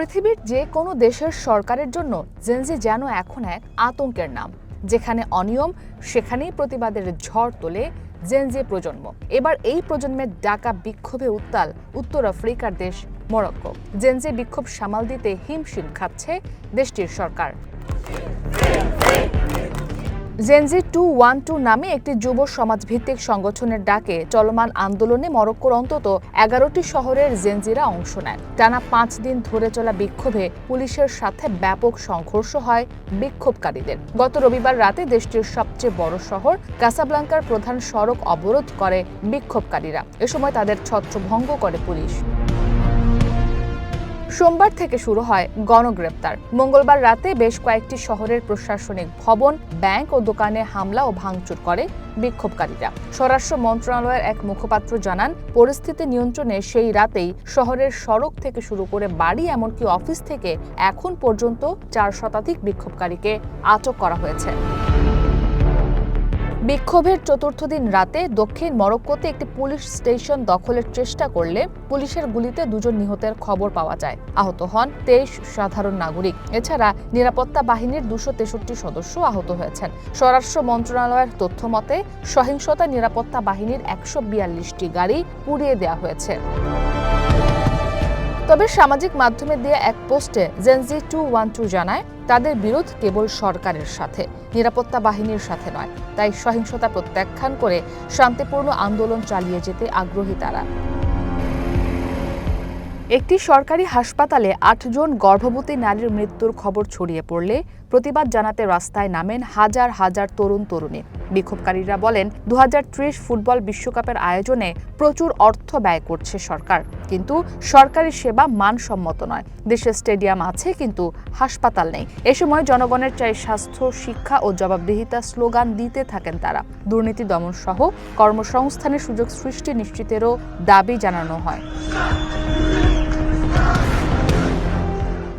পৃথিবীর যে কোনো দেশের সরকারের জন্য জেনজি যেন এখন এক আতঙ্কের নাম। যেখানে অনিয়ম, সেখানেই প্রতিবাদের ঝড় তোলে জেনজি প্রজন্ম। এবার এই প্রজন্মের ডাকা বিক্ষোভে উত্তাল উত্তর আফ্রিকার দেশ মরক্কো। জেনজি বিক্ষোভ সামাল দিতে হিমশিম খাচ্ছে দেশটির সরকার। Gen Z two one two নামে একটি যুব সমাজভিত্তিক সংগঠনের ডাকে চলমান আন্দোলনে মরক্কোর অন্তত এগারোটি শহরের জেনজিরা অংশ নেয় টানা পাঁচ দিন ধরে চলা বিক্ষোভে পুলিশের সাথে ব্যাপক সংঘর্ষ হয় বিক্ষোভকারীদের। গত রবিবার রাতে দেশটির সবচেয়ে বড় শহর কাসাব্লাঙ্কার প্রধান সড়ক অবরোধ করে বিক্ষোভকারীরা। এ সময় তাদের ছত্রভঙ্গ করে পুলিশ। সোমবার থেকে শুরু হয় গণগ্রেপ্তার। মঙ্গলবার রাতে বেশ কয়েকটি শহরের প্রশাসনিক ভবন, ব্যাংক ও দোকানে হামলা ও ভাঙচুর করে বিক্ষোভকারীরা। স্বরাষ্ট্র মন্ত্রণালয়ের এক মুখপাত্র জানান, পরিস্থিতি নিয়ন্ত্রণে সেই রাতেই শহরের সড়ক থেকে শুরু করে বাড়ি এমনকি অফিস থেকে এখন পর্যন্ত চার শতাধিক বিক্ষোভকারীকে আটক করা হয়েছে। বিক্ষোভের চতুর্থ দিন রাতে দক্ষিণ মরক্কোতে একটি পুলিশ স্টেশন দখলের চেষ্টা করলে পুলিশের গুলিতে দুজন নিহতের খবর পাওয়া যায়। আহত হন তেইশ সাধারণ নাগরিক। এছাড়া নিরাপত্তা বাহিনীর দুশো তেষট্টি সদস্য আহত হয়েছেন। স্বরাষ্ট্র মন্ত্রণালয়ের তথ্য মতে, সহিংসতা নিরাপত্তা বাহিনীর একশো বিয়াল্লিশটি গাড়ি পুড়িয়ে দেওয়া হয়েছে। তবে সামাজিক মাধ্যমে দেয়া এক পোস্টে জেনজি টু ওয়ান টু জানায়, তাদের বিরোধ কেবল সরকারের সাথে, নিরাপত্তা বাহিনীর সাথে নয়। তাই সহিংসতা প্রত্যাখ্যান করে শান্তিপূর্ণ আন্দোলন চালিয়ে যেতে আগ্রহী তারা। একটি সরকারি হাসপাতালে আটজন গর্ভবতী নারীর মৃত্যুর খবর ছড়িয়ে পড়লে প্রতিবাদ জানাতে রাস্তায় নামেন হাজার হাজার তরুণ তরুণী। বিক্ষোভকারীরা বলেন দু হাজার ত্রিশ ফুটবল বিশ্বকাপের আয়োজনে প্রচুর অর্থ ব্যয় করছে সরকার। কিন্তু সরকারি সেবা মানসম্মত নয়। দেশে স্টেডিয়াম আছে, কিন্তু হাসপাতাল নেই। এ সময় জনগণের চাই স্বাস্থ্য, শিক্ষা ও জবাবদিহিতা স্লোগান দিতে থাকেন তারা। দুর্নীতি দমন সহ কর্মসংস্থানের সুযোগ সৃষ্টি নিশ্চিতেরও দাবি জানানো হয়।